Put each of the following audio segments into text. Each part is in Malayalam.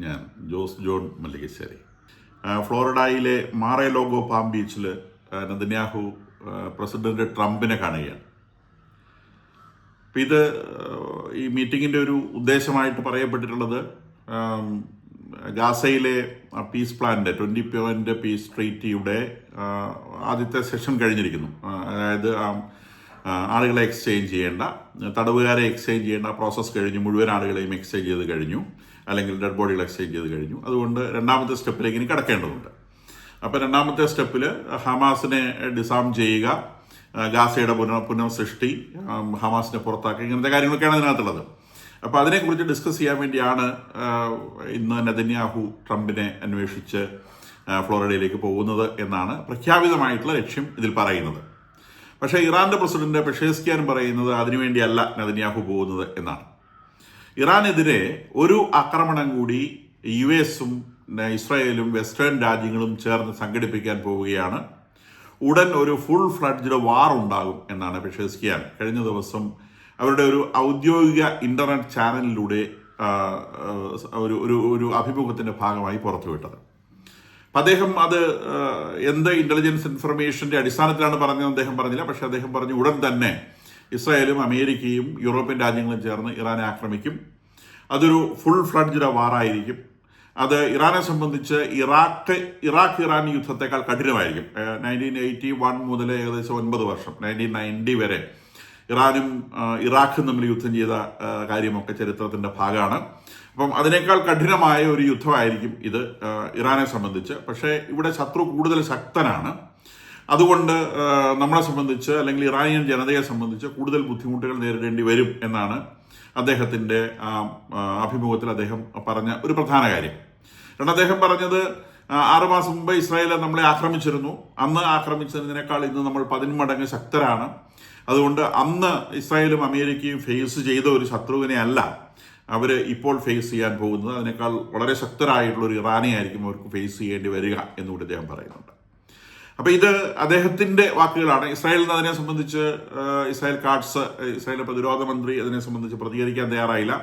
ഞാൻ ജോസ് ജോൺ മല്ലികശ്ശേരി. ഫ്ലോറിഡയിലെ മാറേ ലോഗോ പാം ബീച്ചിൽ നന്ദിന്യാഹു പ്രസിഡന്റ് ട്രംപിനെ കാണുകയാണ്. ഇത് ഈ മീറ്റിങ്ങിന്റെ ഒരു ഉദ്ദേശമായിട്ട് പറയപ്പെട്ടിട്ടുള്ളത് ഗാസയിലെ പീസ് പ്ലാനിന്റെ ട്വന്റി പോയിന്റ് പീസ് ട്രീറ്റിയുടെ ആദ്യത്തെ സെഷൻ കഴിഞ്ഞിരിക്കുന്നു. അതായത് ആളുകളെ എക്സ്ചേഞ്ച് ചെയ്യേണ്ട തടവുകാരെ എക്സ്ചേഞ്ച് ചെയ്യേണ്ട പ്രോസസ്സ് കഴിഞ്ഞു മുഴുവൻ ആളുകളെയും എക്സ്ചേഞ്ച് ചെയ്ത് കഴിഞ്ഞു. അല്ലെങ്കിൽ ഡെഡ് ബോഡികൾ എക്സ്ചേഞ്ച് ചെയ്ത് കഴിഞ്ഞു. അതുകൊണ്ട് രണ്ടാമത്തെ സ്റ്റെപ്പിലേക്ക് ഇനി കടക്കേണ്ടതുണ്ട്. അപ്പോൾ രണ്ടാമത്തെ സ്റ്റെപ്പിൽ ഹമാസിനെ ഡിസാം ചെയ്യുക ഗാസയുടെ പുനർ പുനഃസൃഷ്ടി ഹമാസിനെ പുറത്താക്കുക ഇങ്ങനത്തെ കാര്യങ്ങളൊക്കെയാണ് അതിനകത്തുള്ളത്. അപ്പോൾ അതിനെക്കുറിച്ച് ഡിസ്കസ് ചെയ്യാൻ വേണ്ടിയാണ് ഇന്ന് നെതന്യാഹു ട്രംപിനെ അന്വേഷിച്ച് ഫ്ലോറിഡയിലേക്ക് പോകുന്നത് എന്നാണ് പ്രഖ്യാപിതമായിട്ടുള്ള ലക്ഷ്യം ഇതിൽ പറയുന്നത്. പക്ഷേ ഇറാന്റെ പ്രസിഡന്റ് പെഷേസ്കിയാൻ പറയുന്നത് അതിനുവേണ്ടിയല്ല നെതന്യാഹു പോകുന്നത് എന്നാണ്. ഇറാനെതിരെ ഒരു ആക്രമണം കൂടി യു എസും ഇസ്രായേലും വെസ്റ്റേൺ രാജ്യങ്ങളും ചേർന്ന് സംഘടിപ്പിക്കാൻ പോവുകയാണ്. ഉടൻ ഒരു ഫുൾ ഫ്ലഡ്ജ്ഡ് വാർ ഉണ്ടാകും എന്നാണ് വിശ്വസിക്കാൻ. കഴിഞ്ഞ ദിവസം അവരുടെ ഒരു ഔദ്യോഗിക ഇന്റർനെറ്റ് ചാനലിലൂടെ ഒരു ഒരു ഒരു അഭിമുഖത്തിന്റെ ഭാഗമായി പുറത്തുവിട്ടത്. അപ്പൊ അദ്ദേഹം അത് എന്ത് ഇന്റലിജൻസ് ഇൻഫർമേഷന്റെ അടിസ്ഥാനത്തിലാണ് പറഞ്ഞത് അദ്ദേഹം പറഞ്ഞില്ല. പക്ഷെ അദ്ദേഹം പറഞ്ഞു ഉടൻ തന്നെ ഇസ്രായേലും അമേരിക്കയും യൂറോപ്യൻ രാജ്യങ്ങളും ചേർന്ന് ഇറാനെ ആക്രമിക്കും. അതൊരു ഫുൾ ഫ്ലഡ്ജ്ഡ് വാറായിരിക്കും അത് ഇറാനെ സംബന്ധിച്ച് ഇറാഖ് ഇറാഖ് ഇറാൻ യുദ്ധത്തെക്കാൾ കഠിനമായിരിക്കും. നയന്റീൻ എയ്റ്റി വൺ മുതൽ ഏകദേശം ഒൻപത് വർഷം നയന്റീൻ നയന്റി വരെ ഇറാനും ഇറാഖും തമ്മിൽ യുദ്ധം ചെയ്ത കാര്യമൊക്കെ ചരിത്രത്തിന്റെ ഭാഗമാണ്. അപ്പം അതിനേക്കാൾ കഠിനമായ ഒരു യുദ്ധമായിരിക്കും ഇത് ഇറാനെ സംബന്ധിച്ച്. പക്ഷേ ഇവിടെ ശത്രു കൂടുതൽ ശക്തനാണ്. അതുകൊണ്ട് നമ്മളെ സംബന്ധിച്ച് അല്ലെങ്കിൽ ഇറാനിയൻ ജനതയെ സംബന്ധിച്ച് കൂടുതൽ ബുദ്ധിമുട്ടുകൾ നേരിടേണ്ടി വരും എന്നാണ് ആ, അഭിമുഖത്തിൽ അദ്ദേഹം പറഞ്ഞ ഒരു പ്രധാന കാര്യം. കാരണം അദ്ദേഹം പറഞ്ഞത് ആറുമാസം മുമ്പ് ഇസ്രായേൽ നമ്മളെ ആക്രമിച്ചിരുന്നു. അന്ന് ആക്രമിച്ചതിനേക്കാൾ ഇന്ന് നമ്മൾ പതിന്മടങ്ങ് ശക്തരാണ്. അതുകൊണ്ട് അന്ന് ഇസ്രായേലും അമേരിക്കയും ഫേസ് ചെയ്ത ഒരു ശത്രുവിനെ അല്ല അവർ ഇപ്പോൾ ഫേസ് ചെയ്യാൻ പോകുന്നത്. അതിനേക്കാൾ വളരെ ശക്തരായിട്ടുള്ള ഒരു ഇറാനെ ആയിരിക്കും അവർക്ക് ഫേസ് ചെയ്യേണ്ടി വരിക എന്നുകൂടി അദ്ദേഹം പറയുന്നുണ്ട്. അപ്പൊ ഇത് അദ്ദേഹത്തിന്റെ വാക്കുകളാണ്. ഇസ്രായേലിന് അതിനെ സംബന്ധിച്ച് ഇസ്രായേൽ കാർഡ്സ് ഇസ്രായേലിലെ പ്രതിരോധ മന്ത്രി അതിനെ സംബന്ധിച്ച് പ്രതികരിക്കാൻ തയ്യാറായില്ല.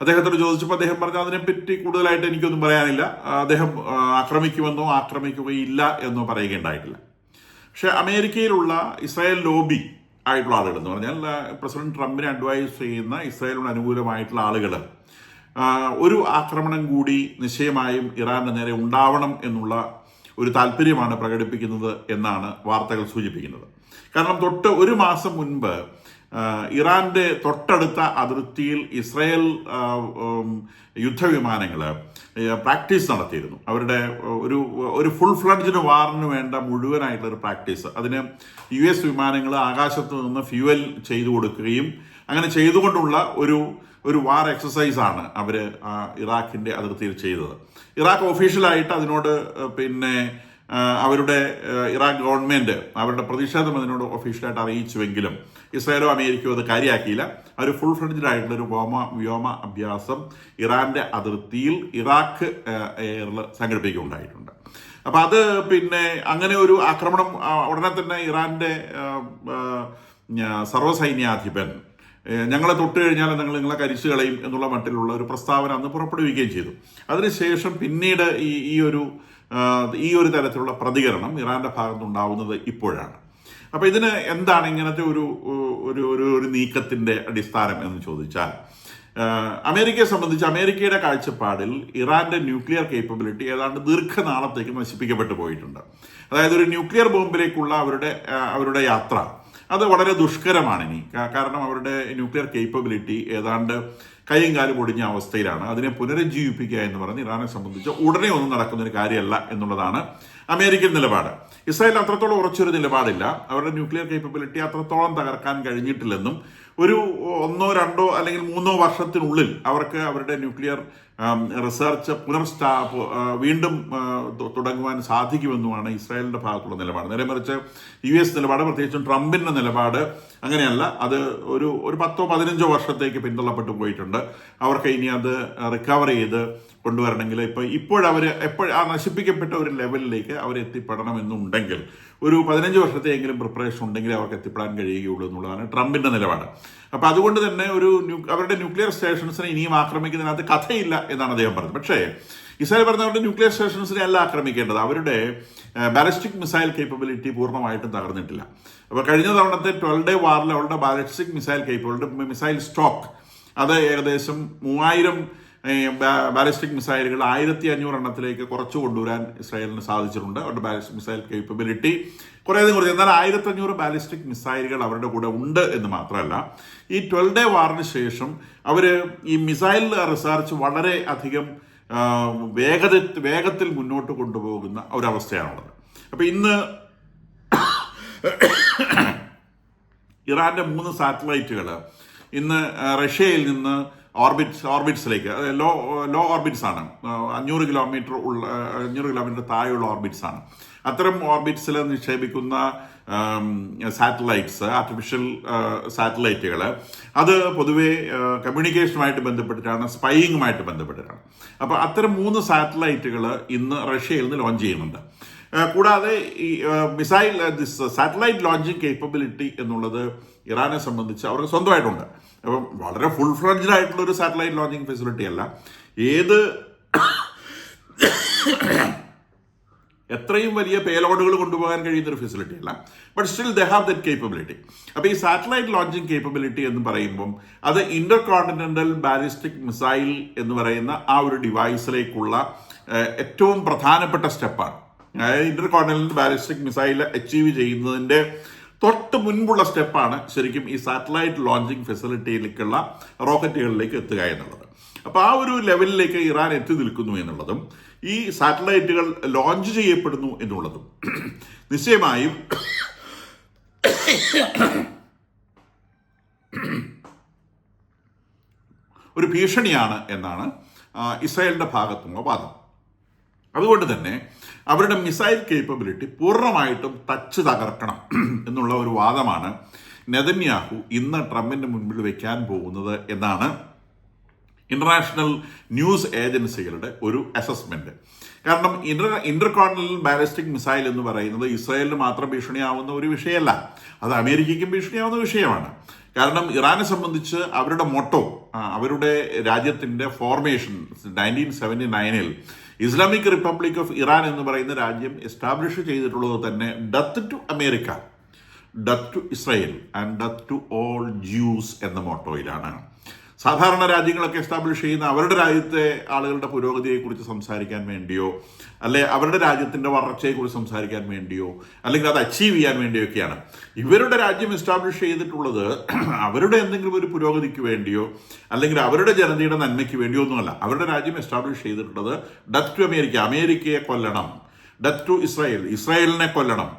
അദ്ദേഹത്തോട് ചോദിച്ചപ്പോൾ അദ്ദേഹം പറഞ്ഞു അതിനെപ്പറ്റി കൂടുതലായിട്ട് എനിക്കൊന്നും പറയാനില്ല. അദ്ദേഹം ആക്രമിക്കുമെന്നോ ആക്രമിക്കുകയില്ല എന്നോ പറയുകയുണ്ടായിട്ടില്ല. പക്ഷെ അമേരിക്കയിലുള്ള ഇസ്രായേൽ ലോബി ആയിട്ടുള്ള ആളുകൾ എന്ന് പറഞ്ഞാൽ പ്രസിഡന്റ് ട്രംപിനെ അഡ്വൈസ് ചെയ്യുന്ന ഇസ്രായേലിന് അനുകൂലമായിട്ടുള്ള ആളുകൾ ഒരു ആക്രമണം കൂടി നിശ്ചയമായും ഇറാന്റെ നേരെ ഉണ്ടാവണം എന്നുള്ള ഒരു താല്പര്യമാണ് പ്രകടിപ്പിക്കുന്നത് എന്നാണ് വാർത്തകൾ സൂചിപ്പിക്കുന്നത്. കാരണം തൊട്ട് ഒരു മാസം മുൻപ് ഇറാന്റെ തൊട്ടടുത്ത അതിർത്തിയിൽ ഇസ്രായേൽ യുദ്ധവിമാനങ്ങൾ പ്രാക്ടീസ് നടത്തിയിരുന്നു. അവരുടെ ഒരു ഒരു ഫുൾ ഫ്ലഡ്ജിന് വാറിന് വേണ്ട മുഴുവനായിട്ടുള്ള ഒരു പ്രാക്ടീസ്. അതിന് യു എസ് വിമാനങ്ങൾ ആകാശത്ത് നിന്ന് ഫ്യൂവൽ ചെയ്തു കൊടുക്കുകയും അങ്ങനെ ചെയ്തുകൊണ്ടുള്ള ഒരു ഒരു വാർ എക്സസൈസാണ് അവർ ഇറാഖിന്റെ അതിർത്തിയിൽ ചെയ്തത്. ഇറാഖ് ഒഫീഷ്യലായിട്ട് അതിനോട് പിന്നെ അവരുടെ ഇറാഖ് ഗവൺമെന്റ് അവരുടെ പ്രതിഷേധം അതിനോട് ഒഫീഷ്യലായിട്ട് അറിയിച്ചുവെങ്കിലും ഇസ്രായേലോ അമേരിക്കയോ അത് കാര്യമാക്കിയില്ല അവർ ഫുൾ ഫ്ലഡ്ജഡ് ആയിട്ടുള്ള ഒരു വ്യോമ വ്യോമ അഭ്യാസം ഇറാന്റെ അതിർത്തിയിൽ ഇറാഖ് സംഘടിപ്പിക്കുകയുണ്ടായിട്ടുണ്ട്. അപ്പൊ അത് പിന്നെ അങ്ങനെ ഒരു ആക്രമണം ഉടനെ തന്നെ ഇറാന്റെ സർവസൈന്യാധിപൻ ഞങ്ങളെ തൊട്ട് കഴിഞ്ഞാൽ നിങ്ങൾ നിങ്ങളെ കരിച്ചു കളയും എന്നുള്ള മട്ടിലുള്ള ഒരു പ്രസ്താവന അന്ന് പുറപ്പെടുവിക്കുകയും ചെയ്തു. അതിനുശേഷം പിന്നീട് ഈ ഈ ഒരു ഈ ഒരു തരത്തിലുള്ള പ്രതികരണം ഇറാന്റെ ഭാഗത്തുണ്ടാവുന്നത് ഇപ്പോഴാണ്. അപ്പോൾ ഇതിന് എന്താണ് ഇങ്ങനത്തെ ഒരു ഒരു ഒരു ഒരു നീക്കത്തിന്റെ അടിസ്ഥാനം എന്ന് ചോദിച്ചാൽ അമേരിക്കയെ സംബന്ധിച്ച് അമേരിക്കയുടെ കാഴ്ചപ്പാടിൽ ഇറാന്റെ ന്യൂക്ലിയർ കേപ്പബിലിറ്റി ഏതാണ്ട് ദീർഘനാളത്തേക്ക് നശിപ്പിക്കപ്പെട്ടു പോയിട്ടുണ്ട്. അതായത് ഒരു ന്യൂക്ലിയർ ബോംബിലേക്കുള്ള അവരുടെ അവരുടെ യാത്ര അത് വളരെ ദുഷ്കരമാണ് ഇനി കാരണം അവരുടെ ന്യൂക്ലിയർ കേപ്പബിലിറ്റി ഏതാണ്ട് കൈയും കാലും ഒടിഞ്ഞ അവസ്ഥയിലാണ്. അതിനെ പുനരുജ്ജീവിപ്പിക്കുക എന്ന് പറഞ്ഞ് ഇറാനെ സംബന്ധിച്ച് ഉടനെ ഒന്നും നടക്കുന്ന ഒരു കാര്യമല്ല എന്നുള്ളതാണ് അമേരിക്കൻ നിലപാട്. ഇസ്രായേൽ അത്രത്തോളം ഉറച്ചൊരു നിലപാടില്ല. അവരുടെ ന്യൂക്ലിയർ കേപ്പബിലിറ്റി അത്രത്തോളം തകർക്കാൻ കഴിഞ്ഞിട്ടില്ലെന്നും ഒരു ഒന്നോ രണ്ടോ അല്ലെങ്കിൽ മൂന്നോ വർഷത്തിനുള്ളിൽ അവർക്ക് അവരുടെ ന്യൂക്ലിയർ റിസർച്ച് പുനർസ്ഥാ വീണ്ടും തുടങ്ങുവാൻ സാധിക്കുമെന്നുമാണ് ഇസ്രായേലിന്റെ ഭാഗത്തുള്ള നിലപാട്. നേരെ മറിച്ച് യു എസ് നിലപാട് പ്രത്യേകിച്ചും ട്രംപിന്റെ നിലപാട് അങ്ങനെയല്ല. അത് ഒരു ഒരു പത്തോ പതിനഞ്ചോ വർഷത്തേക്ക് പിന്തള്ളപ്പെട്ടു പോയിട്ടുണ്ട്. അവർക്ക് ഇനി അത് റിക്കവർ ചെയ്ത് കൊണ്ടുവരണമെങ്കിൽ ഇപ്പൊ ഇപ്പോഴവർ എപ്പോഴും ആ നശിപ്പിക്കപ്പെട്ട ഒരു ലെവലിലേക്ക് അവർ എത്തിപ്പെടണമെന്നുണ്ടെങ്കിൽ ഒരു പതിനഞ്ച് വർഷത്തെയെങ്കിലും പ്രിപ്പറേഷൻ ഉണ്ടെങ്കിൽ അവർക്ക് എത്തിപ്പെടാൻ കഴിയുകയുള്ളൂ എന്നുള്ളതാണ് ട്രംപിന്റെ നിലപാട്. അപ്പൊ അതുകൊണ്ട് തന്നെ ഒരു അവരുടെ ന്യൂക്ലിയർ സ്റ്റേഷൻസിനെ ഇനിയും ആക്രമിക്കുന്നതിനകത്ത് കഥയില്ല എന്നാണ് അദ്ദേഹം പറഞ്ഞത്. പക്ഷേ ഇസ്രായേൽ പറഞ്ഞ അവരുടെ ന്യൂക്ലിയർ സ്റ്റേഷൻസിനെ അല്ല ആക്രമിക്കേണ്ടത്. അവരുടെ ബാലിസ്റ്റിക് മിസൈൽ കേപ്പബിലിറ്റി പൂർണമായിട്ടും തകർന്നിട്ടില്ല. അപ്പോൾ കഴിഞ്ഞ തവണത്തെ ട്വൽവ് ഡേ വാറിൽ അവരുടെ ballistic missile capability missile stock അത് ഏകദേശം മൂവായിരം ബാലിസ്റ്റിക് മിസൈലുകൾ ആയിരത്തി അഞ്ഞൂറ് എണ്ണത്തിലേക്ക് കുറച്ചു കൊണ്ടുവരാൻ ഇസ്രായേലിന് സാധിച്ചിട്ടുണ്ട്. അവരുടെ ബാലിസ്റ്റിക് മിസൈൽ കേപ്പബിലിറ്റി കുറേയധികം കുറച്ച്. എന്നാൽ ആയിരത്തി അഞ്ഞൂറ് ബാലിസ്റ്റിക് മിസൈലുകൾ അവരുടെ കൂടെ ഉണ്ട് എന്ന് മാത്രമല്ല ഈ ട്വൽവ് ഡേ വാറിന് ശേഷം അവർ ഈ മിസൈൽ റിസർച്ച് വളരെ അധികം വേഗത വേഗത്തിൽ മുന്നോട്ട് കൊണ്ടുപോകുന്ന ഒരവസ്ഥയാണുള്ളത്. അപ്പോൾ ഇന്ന് ഇറാന്റെ മൂന്ന് സാറ്റലൈറ്റുകൾ ഇന്ന് റഷ്യയിൽ നിന്ന് ഓർബിറ്റ് ഓർബിറ്റ്സിലേക്ക് ലോ ലോ ഓർബിറ്റ്സ് ആണ്. അഞ്ഞൂറ് കിലോമീറ്റർ ഉള്ള അഞ്ഞൂറ് കിലോമീറ്റർ താഴെയുള്ള ഓർബിറ്റ്സ് ആണ്. അത്തരം ഓർബിറ്റ്സിൽ നിക്ഷേപിക്കുന്ന സാറ്റലൈറ്റ്സ് ആർട്ടിഫിഷ്യൽ സാറ്റലൈറ്റുകൾ അത് പൊതുവെ കമ്മ്യൂണിക്കേഷനുമായിട്ട് ബന്ധപ്പെട്ടിട്ടാണ് സ്പൈയിങ്ങുമായിട്ട് ബന്ധപ്പെട്ടിട്ടാണ്. അപ്പോൾ അത്തരം മൂന്ന് സാറ്റലൈറ്റുകൾ ഇന്ന് റഷ്യയിൽ നിന്ന് ലോഞ്ച് ചെയ്യുന്നുണ്ട്. കൂടാതെ ഈ missile this satellite launching capability എന്നുള്ളത് ഇറാനെ സംബന്ധിച്ച് അവർക്ക് സ്വന്തമായിട്ടുണ്ട്. അപ്പം വളരെ ഫുൾ ഫ്ലഡ്ജ്ഡ് ആയിട്ടുള്ള ഒരു സാറ്റലൈറ്റ് ലോഞ്ചിങ് ഫെസിലിറ്റി അല്ല. ഏത് എത്രയും വലിയ പേലോഡുകൾ കൊണ്ടുപോകാൻ കഴിയുന്ന ഒരു ഫെസിലിറ്റി അല്ല. But still they have that capability അപ്പോൾ ഈ സാറ്റലൈറ്റ് ലോഞ്ചിങ് കേപ്പബിലിറ്റി എന്ന് പറയുമ്പം അത് ഇന്റർ കോണ്ടിനെന്റൽ ബാലിസ്റ്റിക് മിസൈൽ എന്ന് പറയുന്ന ആ ഒരു ഡിവൈസിലേക്കുള്ള ഏറ്റവും പ്രധാനപ്പെട്ട സ്റ്റെപ്പാണ്. Intercontinental ballistic missile achieve ചെയ്യുന്നതിന്റെ തൊട്ട് മുൻപുള്ള സ്റ്റെപ്പാണ് ശരിക്കും ഈ സാറ്റലൈറ്റ് ലോഞ്ചിങ് ഫെസിലിറ്റിയിലേക്കുള്ള റോക്കറ്റുകളിലേക്ക് എത്തുക എന്നുള്ളത്. അപ്പോൾ ആ ഒരു ലെവലിലേക്ക് ഇറാൻ എത്തി നിൽക്കുന്നു എന്നുള്ളതും ഈ സാറ്റലൈറ്റുകൾ ലോഞ്ച് ചെയ്യപ്പെടുന്നു എന്നുള്ളതും. നിശ്ചയമായും ഒരു ഭീഷണിയാണ് എന്നാണ് ഇസ്രായേലിന്റെ ഭാഗത്തുള്ള വാദം. അതുകൊണ്ട് തന്നെ അവരുടെ മിസൈൽ കേപ്പബിലിറ്റി പൂർണമായിട്ടും തച്ച് തകർക്കണം എന്നുള്ള ഒരു വാദമാണ് നെതന്യാഹു ഇന്ന് ട്രംപിന്റെ മുൻപിൽ വെക്കാൻ പോകുന്നത് എന്നാണ് ഇന്റർനാഷണൽ ന്യൂസ് ഏജൻസികളുടെ ഒരു അസസ്മെന്റ് കാരണം ഇന്റർ ഇന്റർകോണ്ടിനൽ ബാലിസ്റ്റിക് മിസൈൽ എന്ന് പറയുന്നത് ഇസ്രായേലിന് മാത്രം ഭീഷണിയാവുന്ന ഒരു വിഷയമല്ല. അത് അമേരിക്കയ്ക്കും ഭീഷണിയാവുന്ന വിഷയമാണ്. കാരണം ഇറാനെ സംബന്ധിച്ച് അവരുടെ മോട്ടോ അവരുടെ രാജ്യത്തിന്റെ ഫോർമേഷൻ നയന്റീൻ സെവന്റി നയനിൽ ഇസ്ലാമിക് റിപ്പബ്ലിക് ഓഫ് ഇറാൻ എന്ന് പറയുന്ന രാജ്യം എസ്റ്റാബ്ലിഷ് ചെയ്തിട്ടുള്ളത് തന്നെ death to America death to Israel and death to all Jews എന്ന മോട്ടോയിലാണ് സാധാരണ രാജ്യങ്ങളൊക്കെ എസ്റ്റാബ്ലിഷ് ചെയ്യുന്ന അവരുടെ രാജ്യത്തെ ആളുകളുടെ പുരോഗതിയെക്കുറിച്ച് സംസാരിക്കാൻ വേണ്ടിയോ അല്ലെ അവരുടെ രാജ്യത്തിന്റെ വളർച്ചയെക്കുറിച്ച് സംസാരിക്കാൻ വേണ്ടിയോ അല്ലെങ്കിൽ അത് അച്ചീവ് ചെയ്യാൻ വേണ്ടിയൊക്കെയാണ്. ഇവരുടെ രാജ്യം എസ്റ്റാബ്ലിഷ് ചെയ്തിട്ടുള്ളത് അവരുടെ എന്തെങ്കിലും ഒരു പുരോഗതിക്ക് വേണ്ടിയോ അല്ലെങ്കിൽ അവരുടെ ജനതയുടെ നന്മയ്ക്ക് വേണ്ടിയോ ഒന്നുമല്ല. അവരുടെ രാജ്യം എസ്റ്റാബ്ലിഷ് ചെയ്തിട്ടുള്ളത് ഡത്ത് ടു അമേരിക്ക അമേരിക്കയെ കൊല്ലണം. ഡത്ത് ടു ഇസ്രായേൽ ഇസ്രായേലിനെ കൊല്ലണം.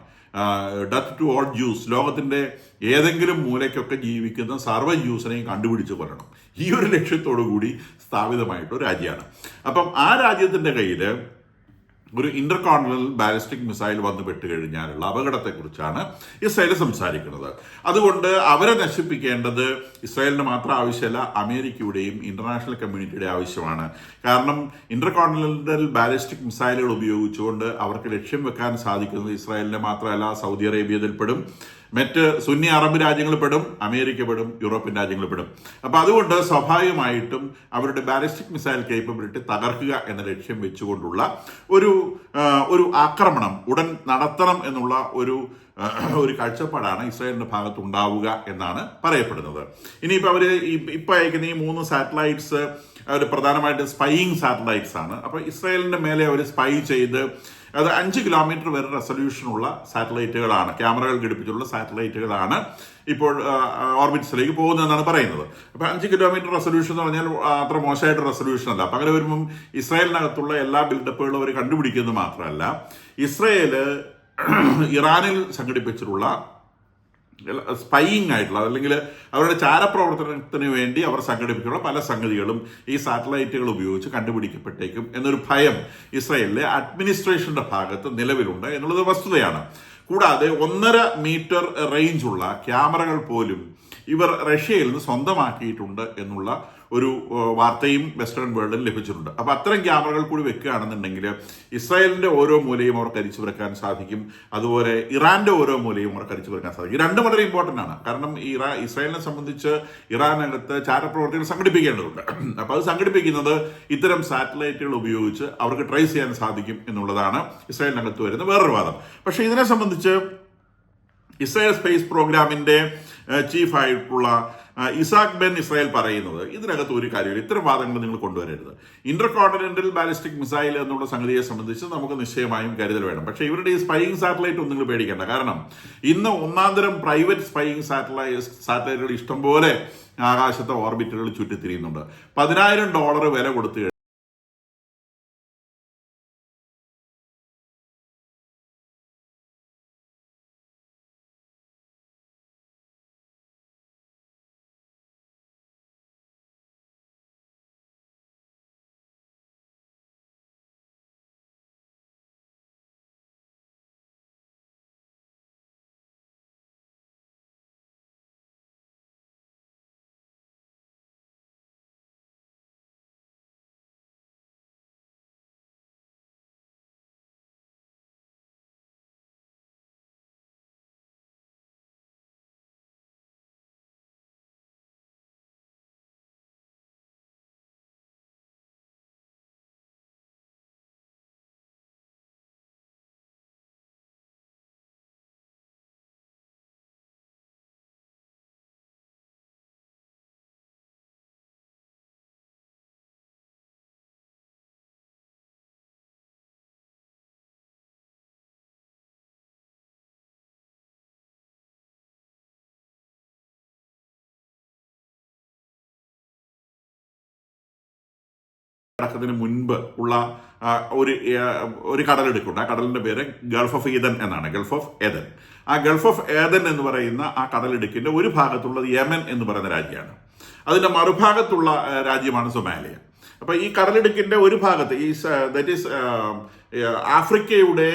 ഡത്ത് ടു ഓൾ ജ്യൂസ് ലോകത്തിന്റെ ഏതെങ്കിലും മൂലയ്ക്കൊക്കെ ജീവിക്കുന്ന സർവ ജ്യൂസിനെയും കണ്ടുപിടിച്ച് കൊല്ലണം. ഈ ഒരു ലക്ഷ്യത്തോടു കൂടി സ്ഥാപിതമായിട്ടൊരു രാജ്യമാണ്. അപ്പം ആ രാജ്യത്തിന്റെ കയ്യിൽ ഒരു ഇന്റർ കോണ്ടിനൽ ബാലിസ്റ്റിക് മിസൈൽ വന്നു പെട്ട് കഴിഞ്ഞാലുള്ള അപകടത്തെക്കുറിച്ചാണ് ഇസ്രായേൽ സംസാരിക്കുന്നത്. അതുകൊണ്ട് അവരെ നശിപ്പിക്കേണ്ടത് ഇസ്രായേലിന് മാത്രം ആവശ്യമല്ല അമേരിക്കയുടെയും ഇന്റർനാഷണൽ കമ്മ്യൂണിറ്റിയുടെ ആവശ്യമാണ്. കാരണം ഇന്റർ കോണ്ടിനൽ ബാലിസ്റ്റിക് മിസൈലുകൾ ഉപയോഗിച്ചുകൊണ്ട് അവർക്ക് ലക്ഷ്യം വെക്കാൻ സാധിക്കുന്നത് ഇസ്രായേലിനെ മാത്രമല്ല സൗദി അറേബ്യയിൽപ്പെടും. മറ്റ് സുന്നി അറബ് രാജ്യങ്ങൾ പെടും അമേരിക്ക പെടും യൂറോപ്യൻ രാജ്യങ്ങൾ പെടും. അപ്പൊ അതുകൊണ്ട് സ്വാഭാവികമായിട്ടും അവരുടെ ബാലിസ്റ്റിക് മിസൈൽ കേപ്പബിലിറ്റി തകർക്കുക എന്ന ലക്ഷ്യം വെച്ചുകൊണ്ടുള്ള ഒരു ഒരു ആക്രമണം ഉടൻ നടത്തണം എന്നുള്ള ഒരു ഒരു കാഴ്ചപ്പാടാണ് ഇസ്രായേലിന്റെ ഭാഗത്ത് ഉണ്ടാവുക എന്നാണ് പറയപ്പെടുന്നത്. ഇനിയിപ്പോൾ അവർ ഇപ്പൊ അയക്കുന്ന ഈ മൂന്ന് സാറ്റലൈറ്റ്സ് അവർ പ്രധാനമായിട്ടും സ്പൈയിങ് സാറ്റലൈറ്റ്സ് ആണ്. അപ്പൊ ഇസ്രായേലിന്റെ മേലെ അവർ സ്പൈ ചെയ്ത് അത് അഞ്ച് കിലോമീറ്റർ വരെ റെസൊല്യൂഷനുള്ള സാറ്റലൈറ്റുകളാണ്. ക്യാമറകൾ ഘടിപ്പിച്ചുള്ള സാറ്റലൈറ്റുകളാണ് ഇപ്പോൾ ഓർബിറ്റ്സിലേക്ക് പോകുന്നതെന്നാണ് പറയുന്നത്. അപ്പോൾ അഞ്ച് കിലോമീറ്റർ റെസൊല്യൂഷൻ എന്ന് പറഞ്ഞാൽ അത്ര മോശമായിട്ട് റെസൊല്യൂഷൻ അല്ല. അപ്പം അങ്ങനെ വരുമ്പം ഇസ്രായേലിനകത്തുള്ള എല്ലാ ബിൽഡപ്പുകളും അവർ കണ്ടുപിടിക്കുന്നത് മാത്രമല്ല ഇസ്രയേൽ ഇറാനിൽ സംഘടിപ്പിച്ചിട്ടുള്ള സ്പൈയിങ് ആയിട്ടുള്ള അല്ലെങ്കിൽ അവരുടെ ചാരപ്രവർത്തനത്തിന് വേണ്ടി അവർ സംഘടിപ്പിക്കുന്ന പല സംഗതികളും ഈ സാറ്റലൈറ്റുകൾ ഉപയോഗിച്ച് കണ്ടുപിടിക്കപ്പെട്ടേക്കും എന്നൊരു ഭയം ഇസ്രയേലിലെ അഡ്മിനിസ്ട്രേഷന്റെ ഭാഗത്ത് നിലവിലുണ്ട് എന്നുള്ളത് വസ്തുതയാണ്. കൂടാതെ ഒന്നര മീറ്റർ റേഞ്ചുള്ള ക്യാമറകൾ പോലും ഇവർ റഷ്യയിൽ നിന്ന് സ്വന്തമാക്കിയിട്ടുണ്ട് എന്നുള്ള ഒരു വാർത്തയും വെസ്റ്റേൺ വേൾഡിൽ ലഭിച്ചിട്ടുണ്ട്. അപ്പോൾ അത്തരം ക്യാമറകൾ കൂടി വെക്കുകയാണെന്നുണ്ടെങ്കിൽ ഇസ്രായേലിന്റെ ഓരോ മൂലയും അവർക്ക് അരിച്ചു വെക്കാൻ സാധിക്കും. അതുപോലെ ഇറാന്റെ ഓരോ മൂലയും അവർക്ക് അരിച്ചു വെക്കാൻ സാധിക്കും. രണ്ടും വളരെ ഇമ്പോർട്ടന്റ് ആണ്. കാരണം ഇറാ ഇസ്രായേലിനെ സംബന്ധിച്ച് ഇറാനകത്ത് ചാരപ്രവർത്തികൾ സംഘടിപ്പിക്കേണ്ടതുണ്ട്. അപ്പോൾ അത് സംഘടിപ്പിക്കുന്നത് ഇത്തരം സാറ്റലൈറ്റുകൾ ഉപയോഗിച്ച് അവർക്ക് ട്രേസ് ചെയ്യാൻ സാധിക്കും എന്നുള്ളതാണ് ഇസ്രായേലിനകത്ത് വരുന്ന വേറൊരു വാദം. പക്ഷേ ഇതിനെ സംബന്ധിച്ച് ഇസ്രായേൽ സ്പേസ് പ്രോഗ്രാമിന്റെ ചീഫ് ചീഫായിട്ടുള്ള ഇസാക് ബെൻ ഇസ്രായേൽ പറയുന്നത് ഇതിനകത്ത് ഒരു കാര്യമില്ല. ഇത്തരം വാദങ്ങൾ നിങ്ങൾ കൊണ്ടുവരരുത്. ഇന്റർ കോണ്ടിനെന്റൽ ബാലിസ്റ്റിക് മിസൈൽ എന്നുള്ള സംഗതിയെ സംബന്ധിച്ച് നമുക്ക് നിശ്ചയമായും കരുതൽ വേണം. പക്ഷേ ഇവരുടെ ഈ സ്പൈയിങ് സാറ്റലൈറ്റ് ഒന്നും നിങ്ങൾ പേടിക്കേണ്ട. കാരണം ഇന്ന് ഒന്നാന്തരം പ്രൈവറ്റ് സ്പൈയിങ് സാറ്റലൈറ്റ് സാറ്റലൈറ്റുകൾ ഇഷ്ടംപോലെ ആകാശത്തെ ഓർബിറ്റുകൾ ചുറ്റിത്തിരിയുന്നുണ്ട്. പതിനായിരം ഡോളർ വില കൊടുത്ത് നടക്കുന്നതിന് മുൻപ് ഉള്ള ഒരു ഒരു കടലെടുക്കുണ്ട് ആ കടലിന്റെ പേര് ഗൾഫ് ഓഫ് ഈദൻ എന്നാണ്. Gulf of Aden. ആ ഗൾഫ് ഓഫ് ഏദൻ എന്ന് പറയുന്ന ആ കടലിടുക്കിന്റെ ഒരു ഭാഗത്തുള്ളത് യമൻ എന്ന് പറയുന്ന രാജ്യമാണ്. അതിന്റെ മറുഭാഗത്തുള്ള രാജ്യമാണ് സൊമാലിയ. അപ്പൊ ഈ കടലിടുക്കിന്റെ ഒരു ഭാഗത്ത് ഈ ദറ്റ് ഈസ് ആഫ്രിക്കയുടെ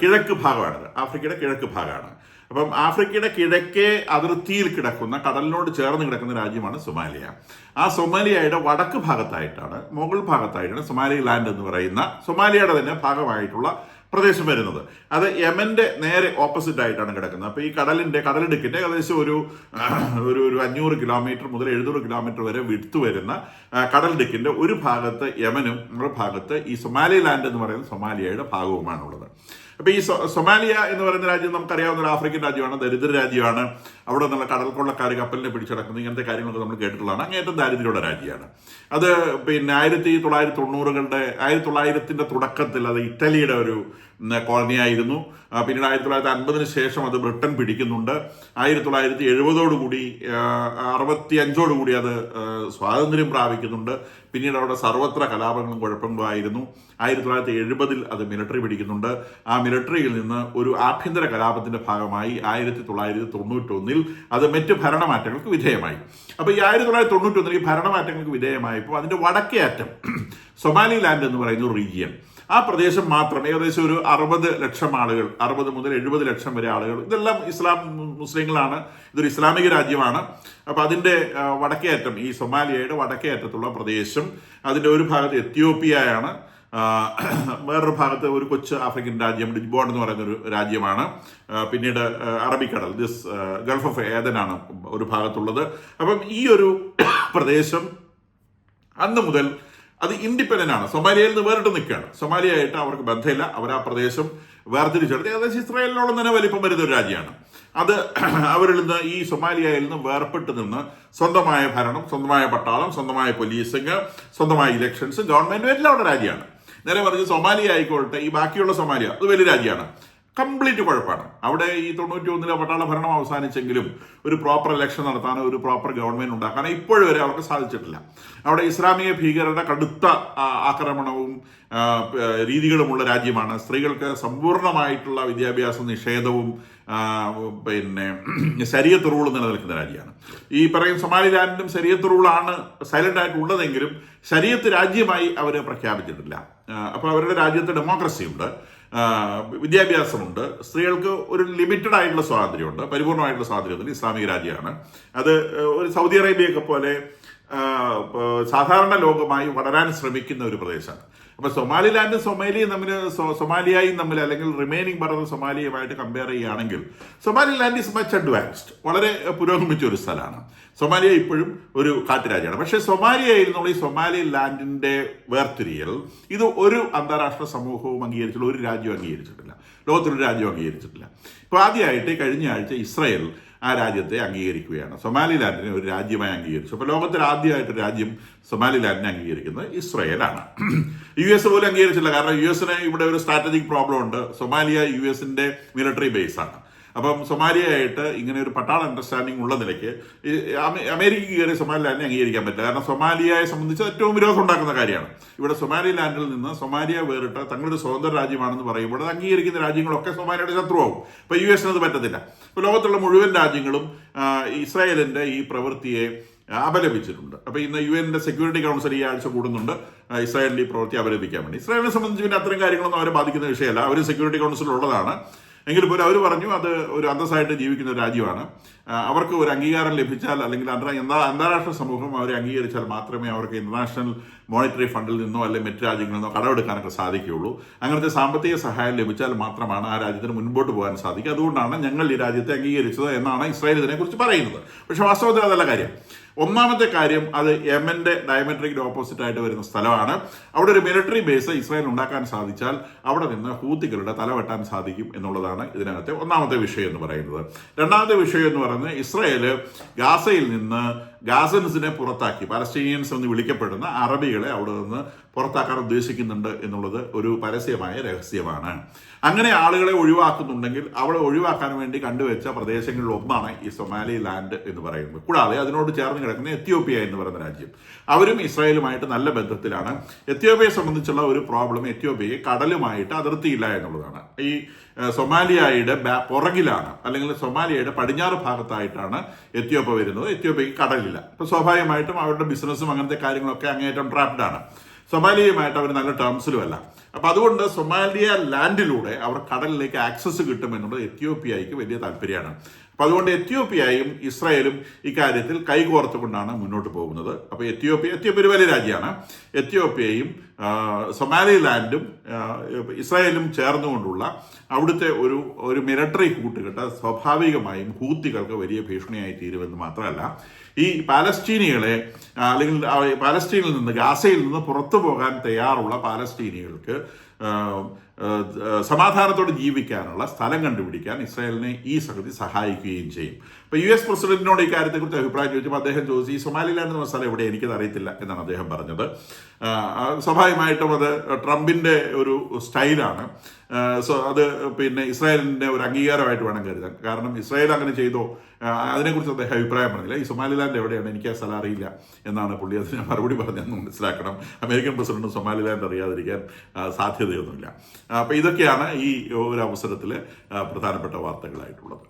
കിഴക്ക് ഭാഗമാണ് ആഫ്രിക്കയുടെ കിഴക്ക് ഭാഗമാണ്. അപ്പം ആഫ്രിക്കയുടെ കിഴക്കേ അതിർത്തിയിൽ കിടക്കുന്ന കടലിനോട് ചേർന്ന് കിടക്കുന്ന രാജ്യമാണ് സൊമാലിയ. ആ സൊമാലിയയുടെ വടക്ക് ഭാഗത്തായിട്ടാണ് മുകൾ ഭാഗത്തായിട്ടാണ് സൊമാലി ലാൻഡ് എന്ന് പറയുന്ന സൊമാലിയയുടെ തന്നെ ഭാഗമായിട്ടുള്ള പ്രദേശം വരുന്നത്. അത് യമന്റെ നേരെ ഓപ്പോസിറ്റ് ആയിട്ടാണ് കിടക്കുന്നത്. അപ്പോൾ ഈ കടലിന്റെ കടലിടുക്കിന്റെ ഏകദേശം ഒരു ഒരു ഒരു അഞ്ഞൂറ് കിലോമീറ്റർ മുതൽ എഴുന്നൂറ് കിലോമീറ്റർ വരെ വിടുത്തു വരുന്ന കടലിടുക്കിന്റെ ഒരു ഭാഗത്ത് യമനും മറുഭാഗത്ത് ഈ സൊമാലി ലാൻഡ് എന്ന് പറയുന്ന സൊമാലിയയുടെ ഭാഗവുമാണുള്ളത്. അപ്പൊ ഈ സൊമാലിയ എന്ന് പറയുന്ന രാജ്യം നമുക്കറിയാവുന്ന ഒരു ആഫ്രിക്കൻ രാജ്യമാണ് ദരിദ്ര രാജ്യമാണ്. അവിടെ നിന്നുള്ള കടൽക്കൊള്ളക്കാർ കപ്പലിനെ പിടിച്ചടക്കുന്നത് ഇങ്ങനത്തെ കാര്യങ്ങളൊക്കെ നമ്മൾ കേട്ടിട്ടുള്ളതാണ്. അങ്ങേറ്റം ദാരിദ്ര്യമുള്ള രാജ്യമാണ്. അത് പിന്നെ ആയിരത്തി തൊള്ളായിരത്തി തൊണ്ണൂറുകളുടെ ആയിരത്തി തൊള്ളായിരത്തിന്റെ തുടക്കത്തിൽ അത് ഇറ്റലിയുടെ ഒരു കോളനിയായിരുന്നു പിന്നീട് ആയിരത്തി തൊള്ളായിരത്തി അൻപതിന് ശേഷം അത് ബ്രിട്ടൻ പിടിക്കുന്നുണ്ട്. ആയിരത്തി തൊള്ളായിരത്തി എഴുപതോടുകൂടി അറുപത്തി അഞ്ചോടുകൂടി അത് സ്വാതന്ത്ര്യം പ്രാപിക്കുന്നുണ്ട്. പിന്നീട് അവിടെ സർവത്ര കലാപങ്ങളും കുഴപ്പങ്ങളും ആയിരുന്നു. ആയിരത്തി തൊള്ളായിരത്തി എഴുപതിൽ അത് മിലിറ്ററി പിടിക്കുന്നുണ്ട്. ആ മിലിറ്ററിയിൽ നിന്ന് ഒരു ആഭ്യന്തര കലാപത്തിന്റെ ഭാഗമായി ആയിരത്തി തൊള്ളായിരത്തി തൊണ്ണൂറ്റൊന്നിൽ അത് മറ്റ് ഭരണമാറ്റങ്ങൾക്ക് വിധേയമായി. അപ്പോൾ ഈ ആയിരത്തി തൊള്ളായിരത്തി തൊണ്ണൂറ്റൊന്നിൽ ഈ ഭരണമാറ്റങ്ങൾക്ക് വിധേയമായപ്പോൾ അതിന്റെ വടക്കേ അറ്റം സൊമാലി ലാൻഡ് എന്ന് പറയുന്ന റീജിയൻ ആ പ്രദേശം മാത്രം ഏകദേശം ഒരു അറുപത് ലക്ഷം ആളുകൾ അറുപത് മുതൽ എഴുപത് ലക്ഷം വരെ ആളുകൾ. ഇതെല്ലാം ഇസ്ലാം മുസ്ലിങ്ങളാണ്. ഇതൊരു ഇസ്ലാമിക രാജ്യമാണ്. അപ്പൊ അതിന്റെ വടക്കേറ്റം ഈ സൊമാലിയയുടെ വടക്കേറ്റത്തുള്ള പ്രദേശം അതിന്റെ ഒരു ഭാഗത്ത് എത്യോപ്യയാണ്. വേറൊരു ഭാഗത്ത് ഒരു കൊച്ചു ആഫ്രിക്കൻ രാജ്യം ഡിജ്ബോൺ എന്ന് പറയുന്ന ഒരു രാജ്യമാണ്. പിന്നീട് അറബിക്കടൽ ദിസ് ഗൾഫ് ഓഫ് ഏതനാണ് ഒരു ഭാഗത്തുള്ളത്. അപ്പം ഈ ഒരു പ്രദേശം അന്ന് മുതൽ അത് ഇൻഡിപെൻഡന്റ് ആണ്. സൊമാലിയയിൽ നിന്ന് വേറിട്ട് നിൽക്കുകയാണ്. സൊമാലിയായിട്ട് അവർക്ക് ബന്ധമില്ല. അവർ ആ പ്രദേശം വേർതിരിച്ചെടുത്ത്. ഏകദേശം ഇസ്രായേലിനോളം തന്നെ വലിപ്പം വരുന്ന ഒരു രാജ്യമാണ്. അത് അവരിൽ നിന്ന് ഈ സൊമാലിയയിൽ നിന്ന് വേർപെട്ട് നിന്ന് സ്വന്തമായ ഭരണം സ്വന്തമായ പട്ടാളം സ്വന്തമായ പോലീസിങ് സ്വന്തമായ ഇലക്ഷൻസ് ഗവൺമെന്റ് എല്ലാം രാജ്യമാണ്. നേരെ പറഞ്ഞ് സൊമാലിയ ആയിക്കോട്ടെ ഈ ബാക്കിയുള്ള സൊമാലിയ അത് വലിയ രാജ്യമാണ്. കംപ്ലീറ്റ് കുഴപ്പമാണ്. അവിടെ ഈ തൊണ്ണൂറ്റി ഒന്നിലെ പട്ടാള ഭരണം അവസാനിച്ചെങ്കിലും ഒരു പ്രോപ്പർ ഇലക്ഷൻ നടത്താനോ ഒരു പ്രോപ്പർ ഗവൺമെന്റ് ഉണ്ടാക്കാനോ ഇപ്പോഴും വരെ അവർക്ക് സാധിച്ചിട്ടില്ല. അവിടെ ഇസ്ലാമിക ഭീകരരുടെ കടുത്ത ആക്രമണവും രീതികളുമുള്ള രാജ്യമാണ്. സ്ത്രീകൾക്ക് സമ്പൂർണമായിട്ടുള്ള വിദ്യാഭ്യാസ നിഷേധവും പിന്നെ ശരീരത്ത് റൂൾ നിലനിൽക്കുന്ന രാജ്യമാണ്. ഈ പറയുന്ന സൊമാലി ലാൻഡിലും ശരീരത്ത് റൂളാണ് സൈലന്റ് ആയിട്ട് ഉള്ളതെങ്കിലും ശരീരത്ത് രാജ്യമായി അവർ പ്രഖ്യാപിച്ചിട്ടില്ല. അപ്പോൾ അവരുടെ രാജ്യത്ത് ഡെമോക്രസി ഉണ്ട്. വിദ്യാഭ്യാസമുണ്ട്. സ്ത്രീകൾക്ക് ഒരു ലിമിറ്റഡ് ആയിട്ടുള്ള സ്വാതന്ത്ര്യമുണ്ട്. പരിപൂർണമായിട്ടുള്ള സ്വാതന്ത്ര്യത്തിൽ ഇസ്ലാമിക രാജ്യമാണ്. അത് ഒരു സൗദി അറേബ്യയൊക്കെ പോലെ സാധാരണ ലോകമായി വളരാൻ ശ്രമിക്കുന്ന ഒരു പ്രദേശമാണ്. അപ്പൊ സൊമാലിലാൻഡും സൊമാലിയും തമ്മിൽ സൊമാലിയായും തമ്മിൽ അല്ലെങ്കിൽ റിമൈനിങ് പറഞ്ഞ സൊമാലിയുമായിട്ട് കമ്പയർ ചെയ്യുകയാണെങ്കിൽ സൊമാലിലാൻഡ് ഇസ് മച്ച് അഡ്വാൻസ്ഡ് വളരെ പുരോഗമിച്ച ഒരു സ്ഥലമാണ്. സൊമാലിയ ഇപ്പോഴും ഒരു കാട്ടുരാജ്യമാണ്. പക്ഷേ സൊമാലിയയിൽ ഈ സൊമാലി ലാൻഡിന്റെ വേർതിരിയൽ. ഇത് ഒരു അന്താരാഷ്ട്ര സമൂഹവും അംഗീകരിച്ചിട്ടില്ല ഒരു രാജ്യവും അംഗീകരിച്ചിട്ടില്ല. ലോകത്തിലൊരു രാജ്യവും അംഗീകരിച്ചിട്ടില്ല. ഇപ്പോൾ ആദ്യമായിട്ട് കഴിഞ്ഞ ആഴ്ച ഇസ്രായേൽ ആ രാജ്യത്തെ അംഗീകരിക്കുകയാണ്. സൊമാലിലാൻഡിനെ ഒരു രാജ്യമായി അംഗീകരിച്ചു. അപ്പോൾ ലോകത്തിൽ ആദ്യമായിട്ട് രാജ്യം സൊമാലിലാൻഡിനെ അംഗീകരിക്കുന്നത് ഇസ്രയേലാണ്. യു എസ് പോലും അംഗീകരിച്ചില്ല. കാരണം യു എസിന് ഇവിടെ ഒരു സ്ട്രാറ്റജിക് പ്രോബ്ലം ഉണ്ട്. സൊമാലിയ യു എസിന്റെ മിലിറ്ററി ബേസ് ആണ്. അപ്പം സൊമാലിയയായിട്ട് ഇങ്ങനെ ഒരു പട്ടാള അണ്ടർസ്റ്റാൻഡിംഗ് ഉള്ള നിലയ്ക്ക് അമേരിക്കയ്ക്ക് കയറി സൊമാലിലാൻഡിനെ അംഗീകരിക്കാൻ പറ്റില്ല. കാരണം സൊമാലിയയെ സംബന്ധിച്ച് ഏറ്റവും വിരോധം ഉണ്ടാക്കുന്ന കാര്യമാണ്. ഇവിടെ സൊമാലിലാൻഡിൽ നിന്ന് സൊമാലിയ വേറിട്ട് തങ്ങളൊരു സ്വതന്ത്ര രാജ്യമാണെന്ന് പറയുമ്പോൾ അത് അംഗീകരിക്കുന്ന രാജ്യങ്ങളൊക്കെ സൊമാലിയയുടെ ശത്രുവാകും. ഇപ്പൊ യു എസിന് അത് പറ്റത്തില്ല. ഇപ്പൊ ലോകത്തുള്ള മുഴുവൻ രാജ്യങ്ങളും ഇസ്രായേലിന്റെ ഈ പ്രവൃത്തിയെ അപലപിച്ചിട്ടുണ്ട്. അപ്പോൾ ഇന്ന് യു എന്റെ സെക്യൂരിറ്റി കൗൺസിൽ ഈ ആഴ്ച കൂടുന്നുണ്ട്. ഇസ്രായേലിന്റെ ഈ പ്രവൃത്തി അപലപിക്കാൻ വേണ്ടി. ഇസ്രായേലിനെ സംബന്ധിച്ച് പിന്നെ അത്തരം കാര്യങ്ങളൊന്നും അവരെ ബാധിക്കുന്ന വിഷയമല്ല. അവർ സെക്യൂരിറ്റി കൗൺസിൽ ഉള്ളതാണ്. എങ്കിൽ പോലും അവർ പറഞ്ഞു അത് ഒരു അന്തസ്സായിട്ട് ജീവിക്കുന്ന ഒരു രാജ്യമാണ്. അവർക്ക് ഒരു അംഗീകാരം ലഭിച്ചാൽ അല്ലെങ്കിൽ അന്താരാഷ്ട്ര സമൂഹം അവരെ അംഗീകരിച്ചാൽ മാത്രമേ അവർക്ക് ഇന്റർനാഷണൽ മോണിറ്ററി ഫണ്ടിൽ നിന്നോ അല്ലെങ്കിൽ മറ്റു രാജ്യങ്ങളിൽ നിന്നോ കടമെടുക്കാനൊക്കെ സാധിക്കുകയുള്ളൂ. അങ്ങനത്തെ സാമ്പത്തിക സഹായം ലഭിച്ചാൽ മാത്രമാണ് ആ രാജ്യത്തിന് മുൻപോട്ട് പോകാൻ സാധിക്കുക. അതുകൊണ്ടാണ് ഞങ്ങൾ ഈ രാജ്യത്തെ അംഗീകരിച്ചത് എന്നാണ് ഇസ്രായേൽ ഇതിനെക്കുറിച്ച് പറയുന്നത്. പക്ഷേ വാസ്തവത്തിൽ അതല്ല കാര്യം. ഒന്നാമത്തെ കാര്യം അത് യമന്റെ ഡയമെട്രിക്കിന്റെ ഓപ്പോസിറ്റ് ആയിട്ട് വരുന്ന സ്ഥലമാണ്. അവിടെ ഒരു മിലിറ്ററി ബേസ് ഇസ്രായേൽ ഉണ്ടാക്കാൻ സാധിച്ചാൽ അവിടെ നിന്ന് ഹൂത്തികളുടെ തലവെട്ടാൻ സാധിക്കും എന്നുള്ളതാണ് ഇതിനകത്തെ ഒന്നാമത്തെ വിഷയം എന്ന് പറയുന്നത്. രണ്ടാമത്തെ വിഷയം എന്ന് പറയുന്നത് ഇസ്രായേൽ ഗാസയിൽ നിന്ന് ഗാസൻസിനെ പുറത്താക്കി. പലസ്റ്റീനിയൻസ് എന്ന് വിളിക്കപ്പെടുന്ന അറബികളെ അവിടെ നിന്ന് പുറത്താക്കാൻ ഉദ്ദേശിക്കുന്നുണ്ട് എന്നുള്ളത് ഒരു പരസ്യമായ രഹസ്യമാണ്. അങ്ങനെ ആളുകളെ ഒഴിവാക്കുന്നുണ്ടെങ്കിൽ അവളെ ഒഴിവാക്കാൻ വേണ്ടി കണ്ടുവച്ച പ്രദേശങ്ങളിൽ ഒന്നാണ് ഈ സൊമാലി ലാൻഡ് എന്ന് പറയുന്നത്. കൂടാതെ അതിനോട് ചേർന്ന് കിടക്കുന്ന എത്യോപ്യ എന്ന് പറയുന്ന രാജ്യം. അവരും ഇസ്രായേലുമായിട്ട് നല്ല ബന്ധത്തിലാണ്. എത്യോപ്യയെ സംബന്ധിച്ചുള്ള ഒരു പ്രോബ്ലം എത്യോപ്യയെ കടലുമായിട്ട് അതിർത്തിയില്ല എന്നുള്ളതാണ്. ഈ സൊമാലിയയുടെ പുറകിലാണ് അല്ലെങ്കിൽ സൊമാലിയയുടെ പടിഞ്ഞാറ് ഭാഗത്തായിട്ടാണ് എത്യോപ്യ വരുന്നത്. എത്യോപ്യയ്ക്ക് കടലില്ല. അപ്പൊ സ്വാഭാവികമായിട്ടും അവരുടെ ബിസിനസ്സും അങ്ങനത്തെ കാര്യങ്ങളൊക്കെ അങ്ങേയറ്റം ട്രാപ്ഡാണ് സൊമാലിയയുമായിട്ട് അവർ നല്ല ടേംസിലുമല്ല അപ്പൊ അതുകൊണ്ട് സൊമാലിയ ലാൻഡിലൂടെ അവർ കടലിലേക്ക് ആക്സസ് കിട്ടുമെന്നുള്ളത് എത്യോപ്യയ്ക്ക് വലിയ താല്പര്യമാണ്. അപ്പൊ അതുകൊണ്ട് എത്യോപ്യയും ഇസ്രായേലും ഇക്കാര്യത്തിൽ കൈകോർത്തുകൊണ്ടാണ് മുന്നോട്ട് പോകുന്നത്. അപ്പൊ എത്യോപ്യ എത്യോപ്യ ഒരു വലിയ രാജ്യമാണ്. എത്യോപ്യയും സൊമാലി ലാൻഡും ഇസ്രായേലും ചേർന്നുകൊണ്ടുള്ള അവിടുത്തെ ഒരു ഒരു മിലിറ്ററി കൂട്ടുകെട്ട് സ്വാഭാവികമായും ഹൂത്തികൾക്ക് വലിയ ഭീഷണിയായി തീരുമെന്ന് മാത്രമല്ല ഈ പാലസ്തീനികളെ അല്ലെങ്കിൽ പാലസ്തീനിൽ നിന്ന് ഗാസയിൽ നിന്ന് പുറത്തു പോകാൻ തയ്യാറുള്ള പാലസ്തീനികൾക്ക് സമാധാനത്തോടെ ജീവിക്കാനുള്ള സ്ഥലം കണ്ടുപിടിക്കാൻ ഇസ്രായേലിനെ ഈ സംഗതി സഹായിക്കുകയും ചെയ്യും. അപ്പൊ യു എസ് പ്രസിഡന്റിനോട് ഇക്കാര്യത്തെക്കുറിച്ച് അഭിപ്രായം ചോദിച്ചപ്പോൾ അദ്ദേഹം ചോദിച്ചു ഈ സൊമാലിലാൻഡ് എന്ന സ്ഥലം എവിടെ? എനിക്കത് അറിയത്തില്ല എന്നാണ് അദ്ദേഹം പറഞ്ഞത്. സ്വാഭാവികമായിട്ടും അത് ട്രംപിന്റെ ഒരു സ്റ്റൈലാണ്. സോ അത് പിന്നെ ഇസ്രായേലിന്റെ ഒരു അംഗീകാരമായിട്ട് വേണം കരുതാൻ. കാരണം ഇസ്രായേൽ അങ്ങനെ ചെയ്തോ അതിനെക്കുറിച്ച് അദ്ദേഹം അഭിപ്രായം പറഞ്ഞില്ല. ഈ സൊമാലിലാൻഡ് എവിടെയാണ്? എനിക്ക് ആ സ്ഥലം അറിയില്ല എന്നാണ് പുള്ളി അതിന് മറുപടി പറഞ്ഞതെന്ന് മനസ്സിലാക്കണം. അമേരിക്കൻ പ്രസിഡന്റ് സൊമാലിലാൻഡ് അറിയാതിരിക്കാൻ സാധ്യതയൊന്നുമില്ല. അപ്പോൾ ഇതൊക്കെയാണ് ഈ ഒരു അവസരത്തിൽ പ്രധാനപ്പെട്ട വാർത്തകളായിട്ടുള്ളത്.